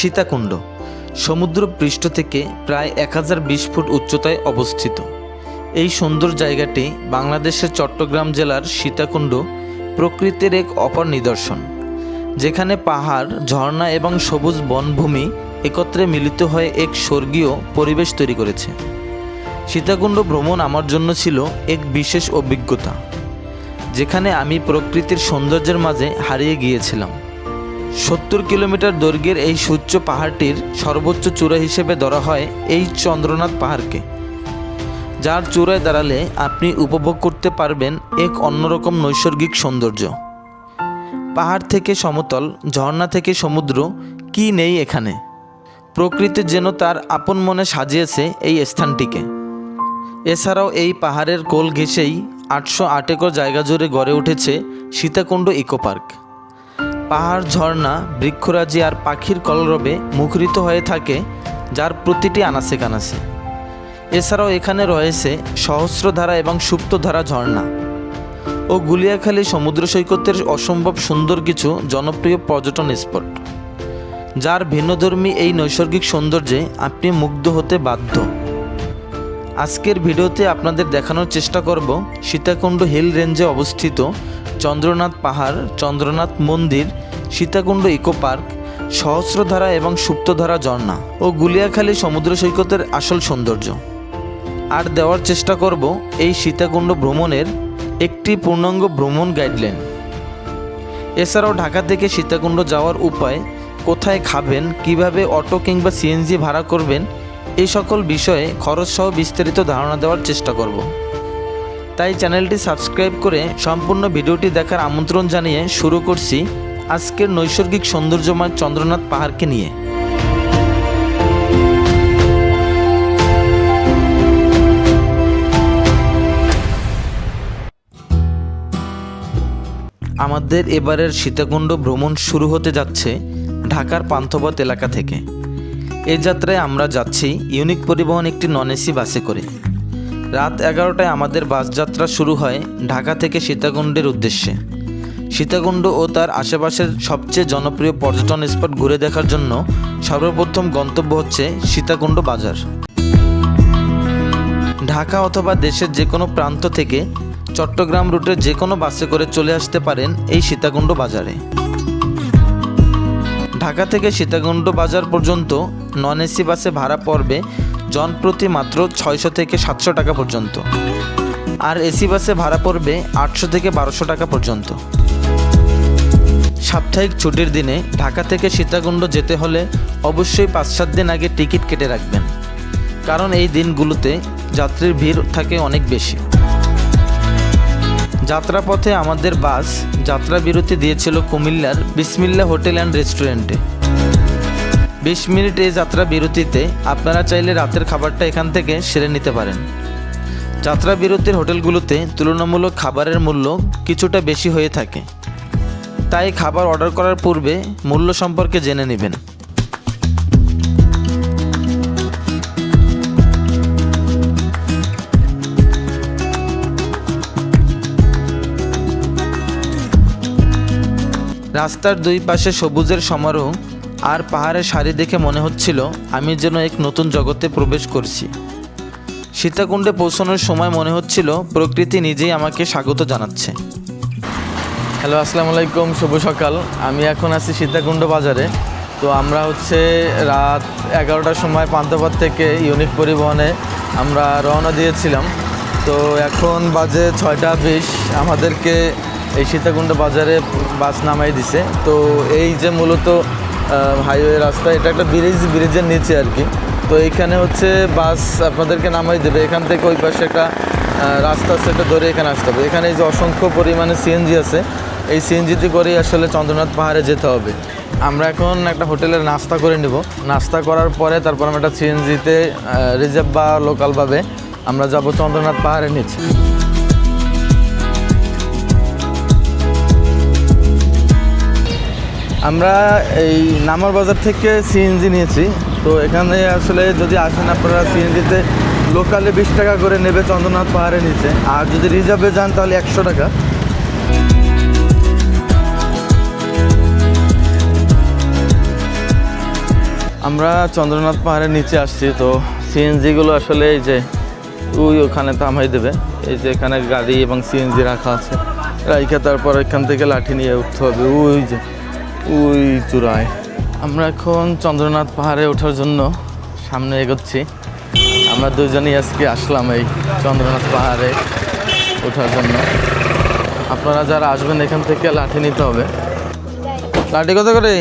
সীতাকুণ্ড সমুদ্র পৃষ্ঠ থেকে প্রায় এক হাজার বিশ ফুট উচ্চতায় অবস্থিত। এই সুন্দর জায়গাটি বাংলাদেশের চট্টগ্রাম জেলার সীতাকুণ্ড প্রকৃতির এক অপর নিদর্শন, যেখানে পাহাড়, ঝর্ণা এবং সবুজ বনভূমি একত্রে মিলিত হয়ে এক স্বর্গীয় পরিবেশ তৈরি করেছে। সীতাকুণ্ড ভ্রমণ আমার জন্য ছিল এক বিশেষ অভিজ্ঞতা, যেখানে আমি প্রকৃতির সৌন্দর্যের মাঝে হারিয়ে গিয়েছিলাম। সত্তর কিলোমিটার দৈর্ঘ্যের এই সূচ্য পাহাড়টির সর্বোচ্চ চূড়া হিসেবে ধরা হয় এই চন্দ্রনাথ পাহাড়কে। যার চূড়ায় দাঁড়ালে আপনি উপভোগ করতে পারবেন এক অন্যরকম নৈসর্গিক সৌন্দর্য। পাহাড় থেকে সমতল, ঝর্ণা থেকে সমুদ্র, কি নেই এখানে? প্রকৃতি যেন তার আপন মনে সাজিয়েছে এই স্থানটিকে। এছাড়াও এই পাহাড়ের কোল ঘেঁষেই আটশো আট একর জায়গা জুড়ে গড়ে উঠেছে সীতাকুণ্ড ইকো পার্ক পাহাড়, ঝর্ণা, বৃক্ষরাজি আর পাখির কলরবে মুখরিত হয়ে থাকে, যার প্রতিটি আনাসে কানাসে এছাড়াও এখানে রয়েছে সহস্রধারা এবং সুপ্তধারা ঝর্ণা। ও গুলিয়াখালী সমুদ্র সৈকতের অসম্ভব সুন্দর কিছু জনপ্রিয় পর্যটন স্পট। যার ভিন্নধর্মী এই নৈসর্গিক সৌন্দর্যে আপনি মুগ্ধ হতে বাধ্য। আজকের ভিডিওতে আপনাদের দেখানোর চেষ্টা করব সীতাকুণ্ড হিল রেঞ্জে অবস্থিত চন্দ্রনাথ পাহাড়, চন্দ্রনাথ মন্দির, সীতাকুণ্ড ইকো পার্ক, সহস্রধারা এবং সুপ্তধারা ঝর্ণা ও গুলিয়াখালী সমুদ্র সৈকতের আসল সৌন্দর্য। আর দেওয়ার চেষ্টা করব এই সীতাকুণ্ড ভ্রমণের একটি পূর্ণাঙ্গ ভ্রমণ গাইডলাইন। এছাড়াও ঢাকা থেকে সীতাকুণ্ড যাওয়ার উপায়, কোথায় খাবেন, কীভাবে অটো কিংবা সিএনজি ভাড়া করবেন, এই সকল বিষয়ে খরচসহ বিস্তারিত ধারণা দেওয়ার চেষ্টা করব। তাই চ্যানেলটি সাবস্ক্রাইব করে সম্পূর্ণ ভিডিওটি দেখার আমন্ত্রণ জানিয়ে শুরু করছি আজকের নৈসর্গিক সৌন্দর্যময় চন্দ্রনাথ পাহাড়কে নিয়ে। আমাদের এবারের সীতাকুণ্ড ভ্রমণ শুরু হতে যাচ্ছে ঢাকার পান্থপথ এলাকা থেকে। এই যাত্রায় আমরা যাচ্ছি ইউনিক পরিবহন একটি নন এসি বাসে করে। রাত এগারোটায় আমাদের বাস যাত্রা শুরু হয় ঢাকা থেকে সীতাকুণ্ডের উদ্দেশ্যে। সীতাকুণ্ড ও তার আশেপাশের সবচেয়ে জনপ্রিয় পর্যটন স্পট ঘুরে দেখার জন্য সর্বপ্রথম গন্তব্য হচ্ছে সীতাকুণ্ড বাজার। ঢাকা অথবা দেশের যে কোনো প্রান্ত থেকে চট্টগ্রাম রুটে যে কোনো বাসে করে চলে আসতে পারেন এই সীতাকুণ্ড বাজারে। ঢাকা থেকে সীতাকুণ্ড বাজার পর্যন্ত নন এসি বাসে ভাড়া পড়বে জনপ্রতি মাত্র ছয়শো থেকে সাতশো টাকা পর্যন্ত। আর এসি বাসে ভাড়া পড়বে আটশো থেকে বারোশো টাকা পর্যন্ত। সাপ্তাহিক ছুটির দিনে ঢাকা থেকে সীতাকুণ্ড যেতে হলে অবশ্যই পাঁচ সাত দিন আগে টিকিট কেটে রাখবেন। কারণ এই দিনগুলোতে যাত্রীর ভিড় থাকে অনেক বেশি। যাত্রাপথে আমাদের বাস যাত্রা বিরতি দিয়েছিল কুমিল্লার বিসমিল্লা হোটেল অ্যান্ড রেস্টুরেন্টে। বিশ মিনিট এই যাত্রা বিরতিতে আপনারা চাইলে রাতের খাবারটা এখান থেকে সেরে নিতে পারেন। যাত্রা বিরতির হোটেলগুলোতে তুলনামূলক খাবারের মূল্য কিছুটা বেশি হয়ে থাকে। তাই খাবার অর্ডার করার পূর্বে মূল্য সম্পর্কে জেনে নেবেন। রাস্তার দুই পাশে সবুজের সমারোহ আর পাহাড়ের সারি দেখে মনে হচ্ছিল আমি যেন এক নতুন জগতে প্রবেশ করছি। সীতাকুণ্ডে পৌঁছানোর সময় মনে হচ্ছিল প্রকৃতি নিজেই আমাকে স্বাগত জানাচ্ছে। হ্যালো, আসসালামু আলাইকুম, শুভ সকাল। আমি এখন আছি সীতাকুণ্ড বাজারে। তো আমরা হচ্ছে রাত এগারোটার সময় পান্থপথ থেকে ইউনিক পরিবহনে আমরা রওনা দিয়েছিলাম। তো এখন বাজে ছয়টা বিশ। আমাদেরকে এই সীতাকুণ্ড বাজারে বাস নামাই দিছে। তো এই যে মূলত হাইওয়ে রাস্তা, এটা একটা ব্রিজ ব্রিজের নিচে আর কি। তো এইখানে হচ্ছে বাস আপনাদেরকে নামাই দেবে। এখান থেকে ওই পাশে একটা রাস্তা আছে, এটা ধরে এখানে আসতে হবে। এখানে এই যে অসংখ্য পরিমাণে সিএনজি আছে, এই সিএনজিতে করেই আসলে চন্দ্রনাথ পাহাড়ে যেতে হবে। আমরা এখন একটা হোটেলের নাস্তা করে নিব। নাস্তা করার পরে তারপর আমরা একটা সিএনজিতে রিজার্ভ বা লোকালভাবে আমরা যাব চন্দ্রনাথ পাহাড়ে নিচে। আমরা এই নামার বাজার থেকে সিএনজি নিয়েছি। তো এখানে আসলে যদি আসেন আপনারা সিএনজিতে লোকালে বিশ টাকা করে নেবে চন্দ্রনাথ পাহাড়ের নিচে। আর যদি রিজার্ভে যান তাহলে একশো টাকা। আমরা চন্দ্রনাথ পাহাড়ের নিচে আসছি, তো সিএনজিগুলো আসলে এই যে ওই ওখানে থামাই দেবে। এই যে এখানে গাড়ি এবং সিএনজি রাখা আছে। রাইখে তারপর এখান থেকে লাঠি নিয়ে উঠতে হবে, ওই যে। ওই চূড়ায় আমরা এখন চন্দ্রনাথ পাহাড়ে ওঠার জন্য সামনে এগোচ্ছি। আমরা দুজনেই আজকে আসলাম এই চন্দ্রনাথ পাহাড়ে ওঠার জন্য। আপনারা যারা আসবেন এখান থেকে লাঠি নিতে হবে। লাঠি কত করে?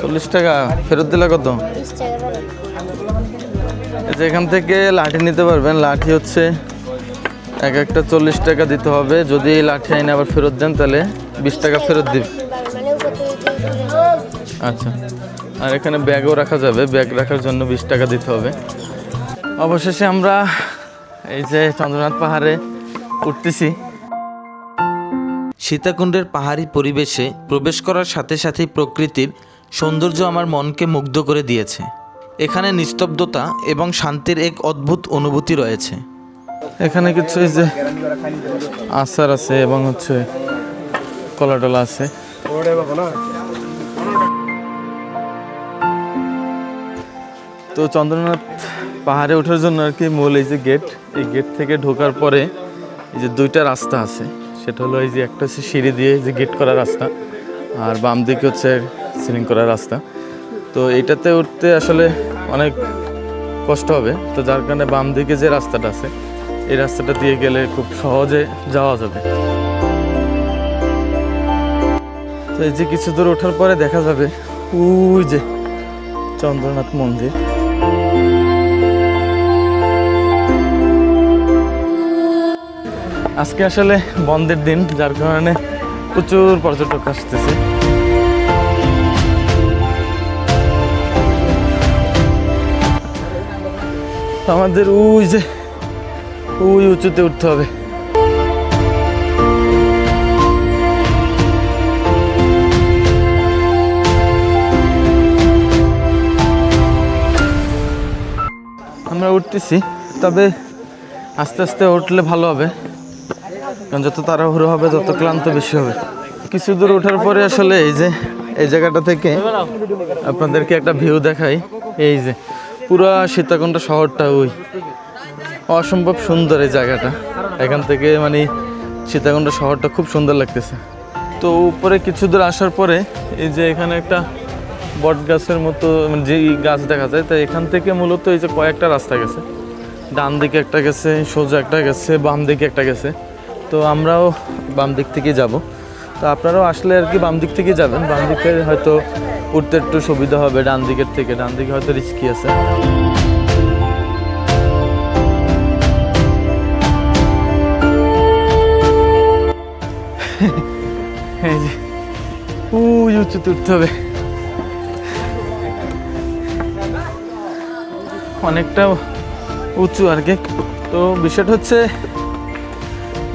চল্লিশ টাকা। ফেরত দিলে কত? বিশ টাকা বলো এই যে এখান থেকে লাঠি নিতে পারবেন। লাঠি হচ্ছে এক একটা চল্লিশ টাকা দিতে হবে। যদি লাঠি আইনে আবার ফেরত দেন তাহলে বিশ টাকা ফেরত দিবে। আচ্ছা। আর এখানে ব্যাগও রাখা যাবে। ব্যাগ রাখার জন্য বিশ টাকা দিতে হবে। অবশেষে আমরা এই যে চন্দ্রনাথ পাহাড়ে উঠতেছি। সীতাকুণ্ডের পাহাড়ি পরিবেশে প্রবেশ করার সাথে সাথেই প্রকৃতির সৌন্দর্য আমার মনকে মুগ্ধ করে দিয়েছে। এখানে নিস্তব্ধতা এবং শান্তির এক অদ্ভুত অনুভূতি রয়েছে। এখানে কিছু যে আচার আছে এবং হচ্ছে কলা টলা আছে। তো চন্দ্রনাথ পাহাড়ে ওঠার জন্য আর কি মূল এই যে গেট এই গেট থেকে ঢোকার পরে এই যে দুইটা রাস্তা আছে, সেটা হলো এই যে একটা হচ্ছে সিঁড়ি দিয়ে যে গেট করা রাস্তা আর বাম দিকে হচ্ছে সিলিং করা রাস্তা। তো এটাতে উঠতে আসলে অনেক কষ্ট হবে, তো যার কারণে বাম দিকে যে রাস্তাটা আছে, এই রাস্তাটা দিয়ে গেলে খুব সহজে যাওয়া যাবে। তো এই যে কিছু দূর ওঠার পরে দেখা যাবে, ওই যে চন্দ্রনাথ মন্দির। আজকে আসলে বন্ধের দিন, যার কারণে প্রচুর পর্যটক আসতেছে। আমাদের ওই যে, ওই উঁচুতে উঠতে হবে। আমরা উঠতেছি, তবে আস্তে আস্তে উঠলে ভালো হবে। কারণ যত তাড়াহুড়ো হবে, তত ক্লান্ত বেশি হবে। কিছু দূর ওঠার পরে আসলে এই যে, এই জায়গাটা থেকে আপনাদেরকে একটা ভিউ দেখাই। এই যে, পুরা সীতাকুণ্ড শহরটা ওই। অসম্ভব সুন্দর এই জায়গাটা। এখান থেকে মানে সীতাকুণ্ড শহরটা খুব সুন্দর লাগতেছে। তো উপরে কিছু দূর আসার পরে এই যে এখানে একটা বট গাছের মতো মানে যে গাছ দেখা যায়, তো এখান থেকে মূলত এই যে কয়েকটা রাস্তা গেছে। ডান দিকে একটা গেছে, সোজা একটা গেছে বাম দিকে একটা গেছে। তো আমরাও বাম দিক থেকে যাব। তো আপনারাও আসলে আর কি বাম দিক থেকে যাবেন। বাম দিকে হয়তো উঠতে একটু সুবিধা হবে, ডান দিকের থেকে। ডান দিকে হয়তো রিস্কি আছে। এই উই, উঁচুতে উঠতে হবে। অনেকটা উঁচু আর কি। তো বিষয়টা হচ্ছে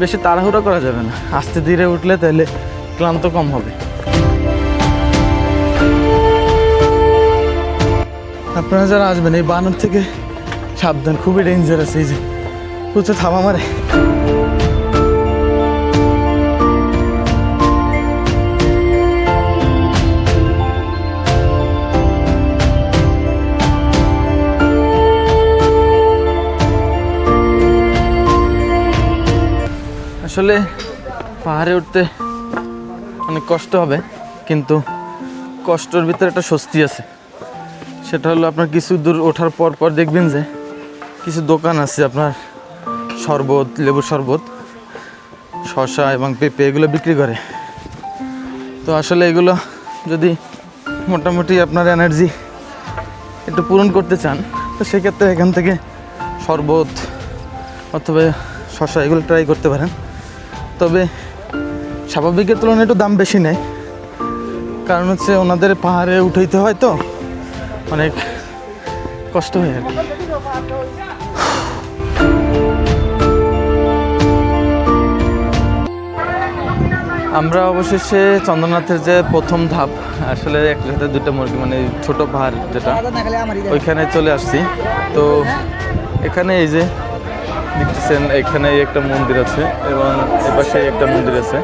বেশি তাড়াহুড়ো করা যাবে না। আস্তে ধীরে উঠলে তাহলে ক্লান্ত কম হবে। আপনারা যারা আসবেন, এই বানর থেকে সাবধান, খুবই ডেঞ্জারাস এই যে। প্রচুর থাবা মারে। আসলে পাহাড়ে উঠতে অনেক কষ্ট হবে, কিন্তু কষ্টের ভিতরে একটা স্বস্তি আছে। সেটা হলো আপনার কিছু দূর ওঠার পর পর দেখবেন যে কিছু দোকান আছে আপনার, শরবত, লেবুর শরবত শশা এবং পেঁপে এগুলো বিক্রি করে। তো আসলে এগুলো যদি মোটামুটি আপনার এনার্জি একটু পূরণ করতে চান, তো সেক্ষেত্রে এখান থেকে শরবত অথবা শশা এগুলো ট্রাই করতে পারেন। তবে স্বাভাবিকের তুলনায় একটু দাম বেশি নেয়। কারণ হচ্ছে ওনাদের পাহাড়ে উঠাইতে হয় তো, অনেক কষ্ট হয় আর কি। আমরা অবশেষে চন্দ্রনাথের যে প্রথম ধাপ, আসলে একসাথে দুটো মুরগি মানে ছোট পাহাড় যেটা, ওইখানে চলে আসছি। তো এখানে এই যে দেখতেছেন এখানে একটা মন্দির আছে এবং এপাশে একটা মন্দির আছে।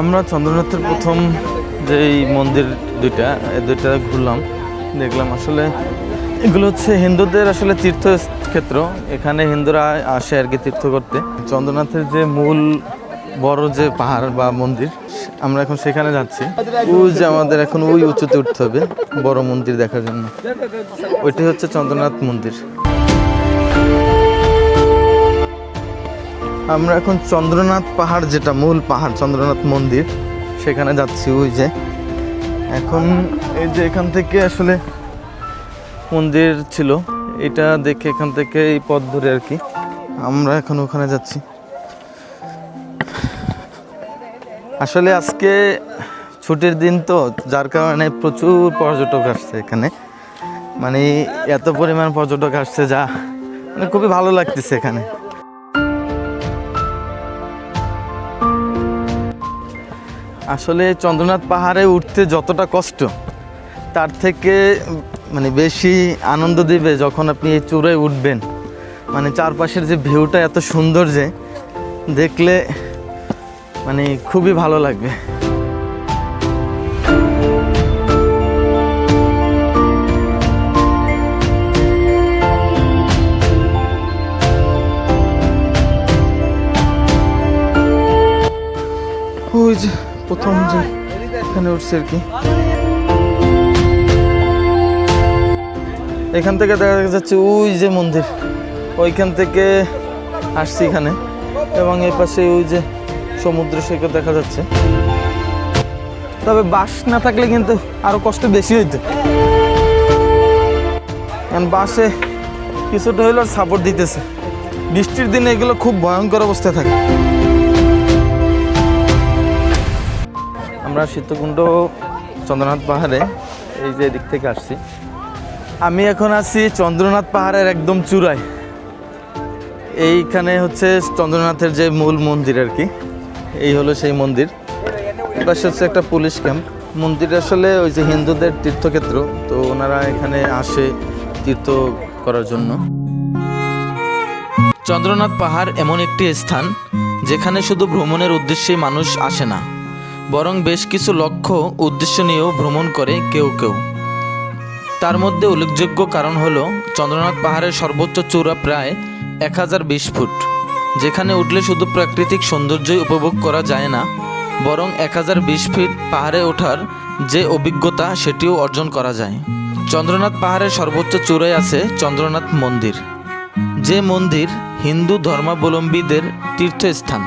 আমরা চন্দ্রনাথের প্রথম যে মন্দির দুইটা, এই দুইটা ঘুরলাম, দেখলাম আসলে এগুলো হচ্ছে হিন্দুদের আসলে তীর্থক্ষেত্র। এখানে হিন্দুরা আসে আর কি তীর্থ করতে। চন্দ্রনাথের যে মূল বড় যে পাহাড় বা মন্দির, আমরা এখন সেখানে যাচ্ছি। ওই যে আমাদের এখন ওই উঁচুতে উঠতে হবে বড় মন্দির দেখার জন্য। ওইটি হচ্ছে চন্দ্রনাথ মন্দির। আমরা এখন চন্দ্রনাথ পাহাড় যেটা মূল পাহাড়, চন্দ্রনাথ মন্দির, সেখানে যাচ্ছি ওই যে। এখন এই যে এখান থেকে আসলে মন্দির ছিল, এটা দেখে এখান থেকে এই পথ ধরে আর কি। আমরা এখন ওখানে যাচ্ছি। আসলে আজকে ছুটির দিন তো, যার কারণে প্রচুর পর্যটক আসছে এখানে। মানে এত পরিমাণ পর্যটক আসছে যা মানে খুবই ভালো লাগতেছে এখানে। আসলে চন্দ্রনাথ পাহাড়ে উঠতে যতটা কষ্ট, তার থেকে মানে বেশি আনন্দ দিবে যখন আপনি এই চূড়ায় উঠবেন। মানে চারপাশের যে ভিউটা এত সুন্দর যে, দেখলে মানে খুবই ভালো লাগবে। প্রথম যে এখানে উঠছে আর কি। এখান থেকে দেখা যাচ্ছে ওই যে মন্দির। ওইখান থেকে আসছি এখানে। এবং এই পাশে ওই যে সমুদ্র সৈকত দেখা যাচ্ছে। তবে বাস না থাকলে কিন্তু আরও কষ্ট বেশি হইতো। কারণ বাসে কিছুটা হইলেও সাপোর্ট দিতেছে। বৃষ্টির দিনে এগুলো খুব ভয়ঙ্কর অবস্থায় থাকে। আমরা শীতকুণ্ড চন্দ্রনাথ পাহাড়ে এই যে দিক থেকে আসছি। আমি এখন আছি চন্দ্রনাথ পাহাড়ের একদম চূড়ায়। এইখানে হচ্ছে চন্দ্রনাথের যে মূল মন্দির আর কি, এই হলো সেই মন্দির। পাশে হচ্ছে একটা পুলিশ ক্যাম্প। মন্দির আসলে ওই যে হিন্দুদের তীর্থক্ষেত্র, তো ওনারা এখানে আসে তীর্থ করার জন্য। চন্দ্রনাথ পাহাড় এমন একটি স্থান, যেখানে শুধু ভ্রমণের উদ্দেশ্যেই মানুষ আসে না। বরং বেশ কিছু লক্ষ্য উদ্দেশ্য নিয়েও ভ্রমণ করে কেউ কেউ। তার মধ্যে উল্লেখযোগ্য কারণ হলো চন্দ্রনাথ পাহাড়ের সর্বোচ্চ চূড়া প্রায় এক হাজার বিশ ফুট, যেখানে উঠলে শুধু প্রাকৃতিক সৌন্দর্যই উপভোগ করা যায় না, বরং এক হাজার বিশ ফিট পাহাড়ে ওঠার যে অভিজ্ঞতা সেটিও অর্জন করা যায়। চন্দ্রনাথ পাহাড়ের সর্বোচ্চ চূড়ায় আছে চন্দ্রনাথ মন্দির, যে মন্দির হিন্দু ধর্মাবলম্বীদের তীর্থস্থান।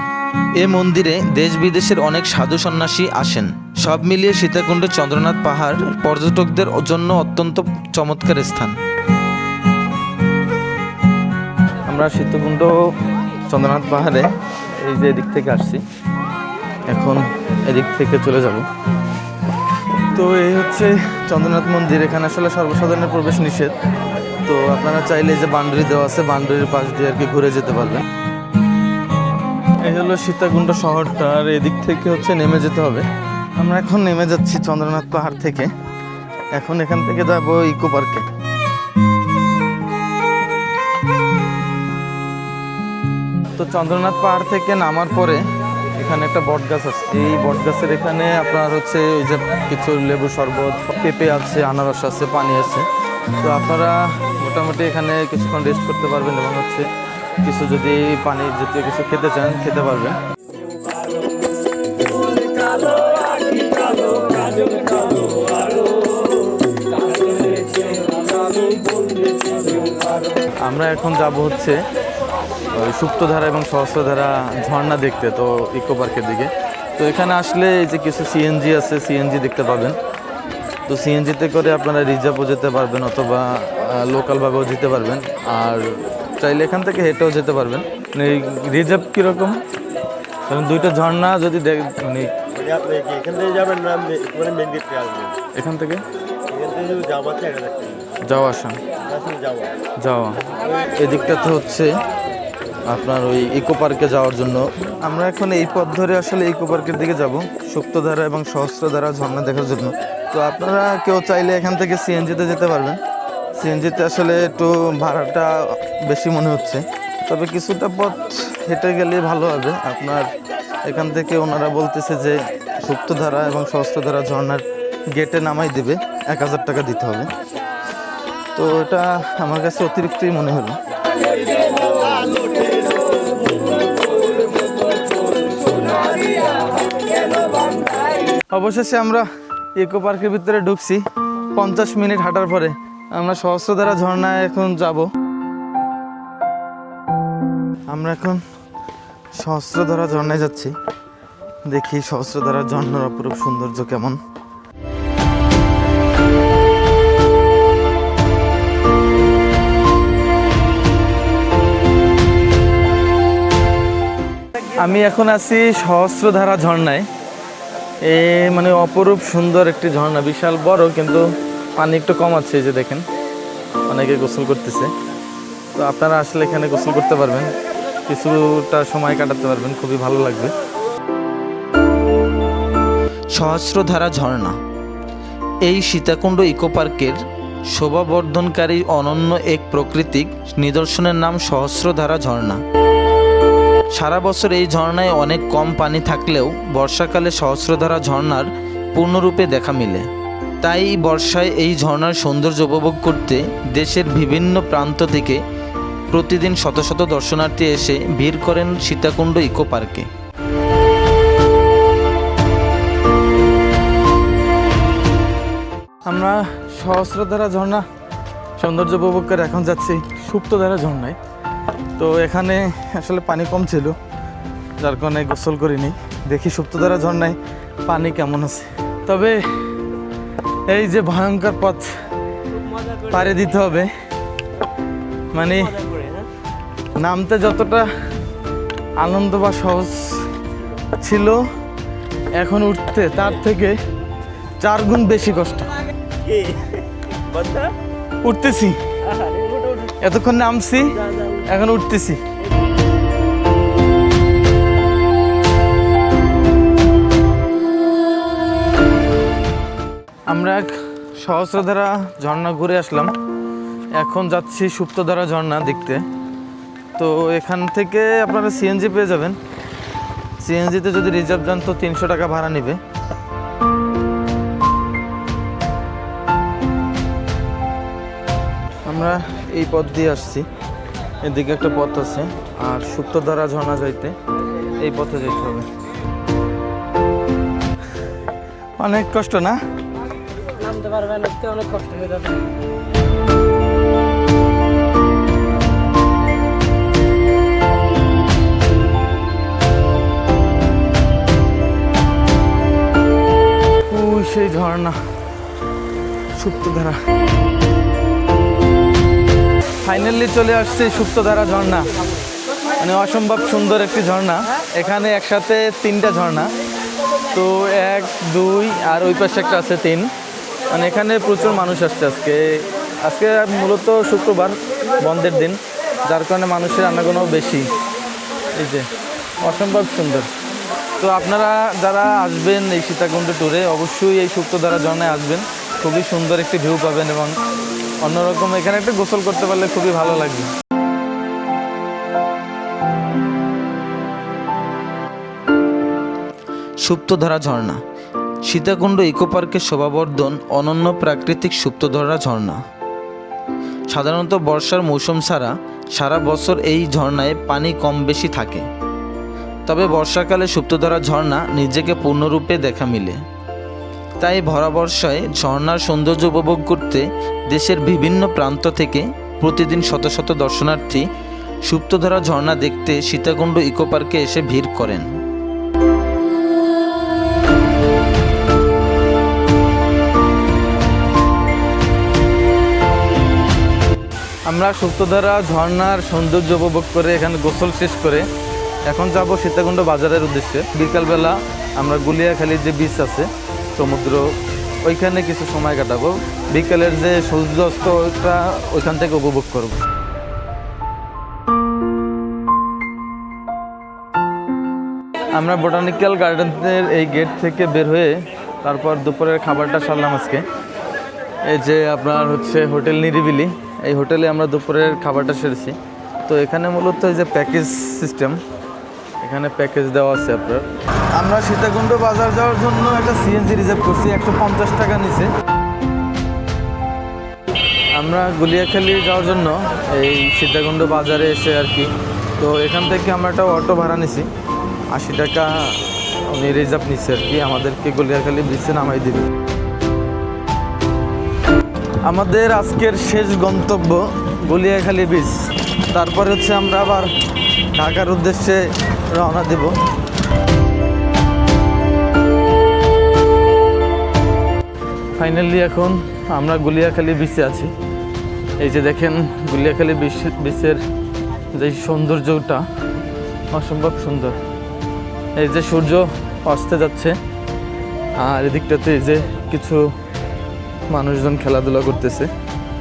এ মন্দিরে দেশ বিদেশের অনেক সাধু সন্ন্যাসী আসেন। সব মিলিয়ে সীতাকুণ্ড চন্দ্রনাথ পাহাড় পর্যটকদের জন্য অত্যন্ত চমৎকার স্থান। আমরা সীতাকুণ্ড চন্দ্রনাথ পাহাড়ে এই যে এদিক থেকে আসছি। এখন এদিক থেকে চলে যাব। তো এই হচ্ছে চন্দ্রনাথ মন্দির। এখানে আসলে সর্বসাধারণের প্রবেশ নিষেধ। তো আপনারা চাইলে যে বান্ডারি দেওয়া আছে বান্ডারির পাশ দিয়ে আর কি ঘুরে যেতে পারবেন। এই হলো সীতাকুণ্ড শহরটা, আর এদিক থেকে হচ্ছে নেমে যেতে হবে। আমরা এখন নেমে যাচ্ছি চন্দ্রনাথ পাহাড় থেকে। এখন এখান থেকে যাব ইকো পার্কে। তো চন্দ্রনাথ পাহাড় থেকে নামার পরে এখানে একটা বট গাছ আছে। এই বট গাছের এখানে আপনার হচ্ছে ওই যে কিছু লেবু শরবত, পেঁপে আছে, আনারস আছে, পানি আছে। তো আপনারা মোটামুটি এখানে কিছুক্ষণ রেস্ট করতে পারবেন এবং হচ্ছে কিছু যদি পানি জাতীয় কিছু খেতে চান, খেতে পারবেন। আমরা এখন যাব হচ্ছে সুপ্তধারা এবং সহস্রধারা ঝর্ণা দেখতে, তো ইকো পার্কের দিকে। তো এখানে আসলে এই যে কিছু সিএনজি আছে সিএনজি দেখতে পাবেন। তো সিএনজিতে করে আপনারা রিজার্ভও যেতে পারবেন অথবা লোকালভাবেও যেতে পারবেন। আর চাইলে এখান থেকে হেঁটেও যেতে পারবেন। মানে রিজার্ভ কীরকম? কারণ দুইটা ঝর্ণা যদি দেখ মানে মানে এখান থেকে যাবেন না গেট এখান থেকে? এখান যাওয়া আসা। যাওয়া। যাওয়া। এদিকটাতে হচ্ছে আপনার ওই ইকো পার্কে যাওয়ার জন্য। আমরা এখন এই পথ ধরে আসলে ইকো পার্কের দিকে যাব সুক্তধারা এবং সহস্রধারা ঝর্ণা দেখার জন্য। তো আপনারা কেউ চাইলে এখান থেকে সিএনজিতে যেতে পারবেন। সিএনজিতে আসলে একটু ভাড়াটা বেশি মনে হচ্ছে। তবে কিছুটা পথ হেঁটে গেলে ভালো হবে। আপনার এখান থেকে ওনারা বলতেছে যে সুপ্তধারা এবং সহস্রধারা ঝর্ণার গেটে নামাই দেবে। এক হাজার টাকা দিতে হবে। তো এটা আমার কাছে অতিরিক্তই মনে হলো। অবশেষে আমরা ইকো পার্কের ভিতরে ঢুকছি। পঞ্চাশ মিনিট হাঁটার পরে আমরা সহস্রধারা ঝর্ণায় এখন যাব। আমরা এখন সহস্রধারা ঝর্ণায় যাচ্ছি। দেখি সহস্রধারা ঝর্ণার অপরূপ সৌন্দর্য কেমন। আমি এখন আছি সহস্রধারা ঝর্ণায়। এ মানে অপরূপ সুন্দর একটি ঝর্ণা, বিশাল বড় কিন্তু পানি একটু কম আছে, এই যে দেখেন। অনেকে গোসল করতেছে। তো আপনারা আসলে এখানে গোসল করতে পারবেন। কিছুটা সময় কাটাতে পারবেন, খুবই ভালো লাগবে। সহস্রধারা ঝর্ণা। এই সীতাকুণ্ড ইকো পার্কের শোভাবর্ধনকারী অনন্য এক প্রাকৃতিক নিদর্শনের নাম সহস্রধারা ঝর্ণা। সারা বছর এই ঝর্ণায় অনেক কম পানি থাকলেও বর্ষাকালে সহস্রধারা ঝর্ণার পূর্ণরূপে দেখা মিলে। তাই বর্ষায় এই ঝর্ণার সৌন্দর্য উপভোগ করতে দেশের বিভিন্ন প্রান্ত থেকে প্রতিদিন শত শত দর্শনার্থী এসে ভিড় করেন সীতাকুণ্ড ইকো পার্কে। আমরা সহস্রধারা ঝর্ণা সৌন্দর্য উপভোগ করে এখন যাচ্ছি সুপ্তধারা ঝর্ণায়। তো এখানে আসলে পানি কম ছিল, যার কারণে গোসল করিনি। দেখি সুপ্তধারা ঝর্ণায় পানি কেমন আছে। তবে এই যে ভয়ঙ্কর পথ পাড়ি দিতে হবে। মানে নামতে যতটা আনন্দ বা সহজ ছিল এখন উঠতে তার থেকে চার গুণ বেশি কষ্ট। উঠতেছি। এতক্ষণ নামছি এখন উঠতেছি। আমরা এক সহস্রধারা ঝর্ণা ঘুরে আসলাম। এখন যাচ্ছি সুপ্তধারা ঝর্ণা দেখতে। তো এখান থেকে আপনারা সিএনজি পেয়ে যাবেন। সিএনজিতে যদি রিজার্ভ যান, তো তিনশো টাকা ভাড়া নেবে। আমরা এই পথ দিয়ে আসছি। এদিকে একটা পথ আছে, আর সুপ্তধারা ঝর্ণা যাইতে এই পথে যেতে হবে। অনেক কষ্ট না? নামতে পারবেন উঠতে অনেক কষ্ট হয়ে যাবে। সেই ঝর্ণা, সুপ্তধারা। ফাইনালি চলে আসছে সুপ্তধারা ঝর্ণা। মানে অসম্ভব সুন্দর একটি ঝর্ণা। এখানে একসাথে তিনটা ঝর্ণা। তো এক, দুই, আর ওই পাশে একটা আছে তিন। মানে এখানে প্রচুর মানুষ আসছে আজকে। আজকে মূলত শুক্রবার, বন্ধের দিন, যার কারণে মানুষের আনাগোনাও বেশি। এই যে অসম্ভব সুন্দর। তো আপনারা যারা আসবেন এই সীতাকুণ্ড ট্যুরে অবশ্যই এই সুপ্তধারা ঝর্ণায় আসবেন। খুবই সুন্দর একটি ভিউ পাবেন এবং অন্যরকম এখানে একটা গোসল করতে পারলে খুবই ভালো লাগবে। সুপ্তধারা ঝর্ণা। সীতাকুণ্ড ইকো পার্কের শোভাবর্ধন অনন্য প্রাকৃতিক সুপ্তধারা ঝর্ণা। সাধারণত বর্ষার মৌসুম ছাড়া সারা বছর এই ঝর্ণায় পানি কম বেশি থাকে। তবে বর্ষাকালে সুপ্তধরা ঝর্ণা নিজেকে পূর্ণরূপে দেখা মিলে। তাই ভরা বর্ষায় ঝর্ণার সৌন্দর্য উপভোগ করতে দেশের বিভিন্ন প্রান্ত থেকে প্রতিদিন শত শত দর্শনার্থী সুপ্তধারা ঝর্ণা দেখতে সীতাকুণ্ড ইকো পার্কে এসে ভিড় করেন। আমরা সুপ্তধারা, ঝর্ণার সৌন্দর্য উপভোগ করে এখানে গোসল শেষ করে এখন যাব সীতাকুণ্ড বাজারের উদ্দেশ্যে। বিকালবেলা আমরা গুলিয়াখালীর যে বিচ আছে, সমুদ্র, ওইখানে কিছু সময় কাটাবো। বিকালের যে সূর্যাস্তটা, ওইখান থেকে উপভোগ করব। আমরা বোটানিক্যাল গার্ডেনের এই গেট থেকে বের হয়ে তারপর দুপুরের খাবারটা সারলাম আজকে। এই যে আপনার হচ্ছে হোটেল নিরিবিলি। এই হোটেলে আমরা দুপুরের খাবারটা সেরেছি। তো এখানে মূলত এই যে প্যাকেজ সিস্টেম, এখানে প্যাকেজ দেওয়া আছে আপনার। আমরা সীতাকুণ্ড বাজার যাওয়ার জন্য একটা সিএনজি রিজার্ভ করছি, একশো পঞ্চাশ টাকা নিচে। আমরা গুলিয়াখালি যাওয়ার জন্য এই সীতাকুণ্ড বাজারে এসে আর কি। তো এখান থেকে আমরা একটা অটো ভাড়া নিছি। আশি টাকা উনি রিজার্ভ নিচ্ছে আর কি, আমাদেরকে গুলিয়াখালি বিচে নামাই দিবে। আমাদের আজকের শেষ গন্তব্য গুলিয়াখালী বিচ তারপরে হচ্ছে আমরা আবার ঢাকার উদ্দেশ্যে রওনা দেব। ফাইনালি এখন আমরা গুলিয়াখালী বিচে আছি। এই যে দেখেন, গুলিয়াখালী বিচ- বিচের যে সৌন্দর্যটা অসম্ভব সুন্দর। এই যে সূর্য অস্তে যাচ্ছে, আর এদিকটাতে এই যে কিছু মানুষজন খেলাধুলা করতেছে।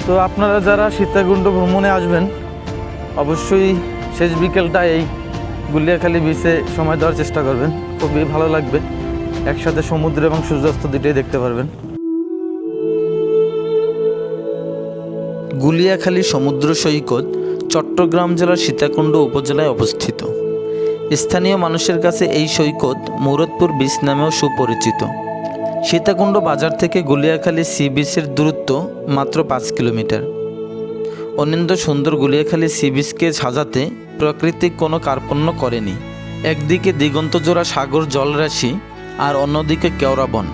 তো আপনারা যারা সীতাকুণ্ড ভ্রমণে আসবেন, অবশ্যই শেষ বিকেলটা এই গুলিয়াখালী বিচে সময় দেওয়ার চেষ্টা করবেন। খুবই ভালো লাগবে। একসাথে সমুদ্র এবং সূর্যাস্ত দুটোই দেখতে পারবেন। গুলিয়াখালী সমুদ্র সৈকত চট্টগ্রাম জেলার সীতাকুণ্ড উপজেলায় অবস্থিত। স্থানীয় মানুষের কাছে এই সৈকত মুরদপুর বিচ নামেও সুপরিচিত। সীতাকুণ্ড বাজার থেকে গুলিয়াখালী সি বিচের দূরত্ব মাত্র পাঁচ কিলোমিটার। অনিন্দ সুন্দর গুলিয়াখালী সি বিচকে সাজাতে প্রাকৃতিক কোনো কার্পণ্য করেনি। একদিকে দিগন্তজোড়া সাগর জলরাশি আর অন্যদিকে কেওড়াবন।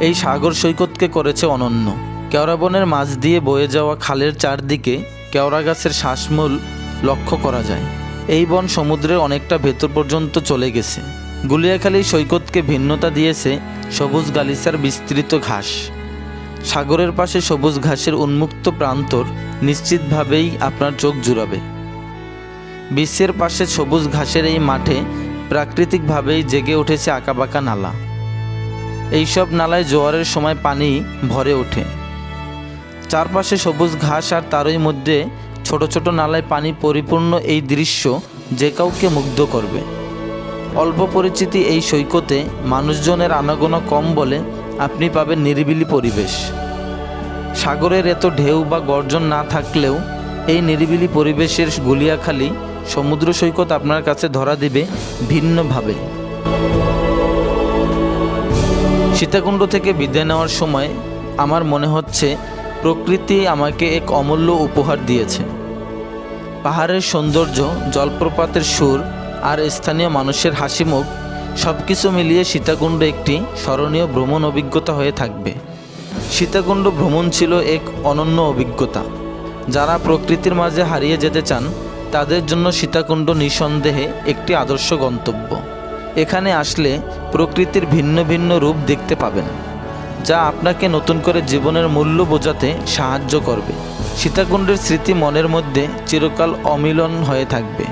এই সাগর সৈকতকে করেছে অনন্য। কেওড়াবনের মাঝ দিয়ে বয়ে যাওয়া খালের চারদিকে কেওড়া গাছের শ্বাসমূল লক্ষ্য করা যায়। এই বন সমুদ্রের অনেকটা ভেতর পর্যন্ত চলে গেছে। গুলিয়াখালী সৈকতকে ভিন্নতা দিয়েছে সবুজ গালিচার বিস্তৃত ঘাস। সাগরের পাশে সবুজ ঘাসের উন্মুক্ত প্রান্তর নিশ্চিতভাবেই আপনার চোখ জুড়াবে। বিশ্বের পাশে সবুজ ঘাসের এই মাঠে প্রাকৃতিকভাবেই জেগে উঠেছে আঁকাবাঁকা নালা। এইসব নালায় জোয়ারের সময় পানি ভরে ওঠে। চারপাশে সবুজ ঘাস আর তারই মধ্যে ছোট ছোট নালায় পানি পরিপূর্ণ এই দৃশ্য যে কাউকে মুগ্ধ করবে। অল্প পরিচিতি এই সৈকতে মানুষজনের আনাগোনা কম বলে আপনি পাবেন নিরিবিলি পরিবেশ। সাগরের এত ঢেউ বা গর্জন না থাকলেও এই নিরিবিলি পরিবেশের গুলিয়াখালি সমুদ্র সৈকত আপনার কাছে ধরা দিবে ভিন্নভাবে। সীতাকুণ্ড থেকে বিদায় নেওয়ার সময় আমার মনে হচ্ছে প্রকৃতি আমাকে এক অমূল্য উপহার দিয়েছে। পাহাড়ের সৌন্দর্য, জলপ্রপাতের সুর আর স্থানীয় মানুষের হাসি মুখ সব কিছু মিলিয়ে সীতাকুণ্ড একটি স্মরণীয় ভ্রমণ অভিজ্ঞতা হয়ে থাকবে। সীতাকুণ্ড ভ্রমণ ছিল এক অনন্য অভিজ্ঞতা। যারা প্রকৃতির মাঝে হারিয়ে যেতে চান, তাদের জন্য সীতাকুণ্ড নিঃসন্দেহে একটি আদর্শ গন্তব্য। এখানে আসলে প্রকৃতির ভিন্ন ভিন্ন রূপ দেখতে পাবেন, যা আপনাকে নতুন করে জীবনের মূল্য বোঝাতে সাহায্য করবে। সীতাকুণ্ডের স্মৃতি মনের মধ্যে চিরকাল অমিলন হয়ে থাকবে।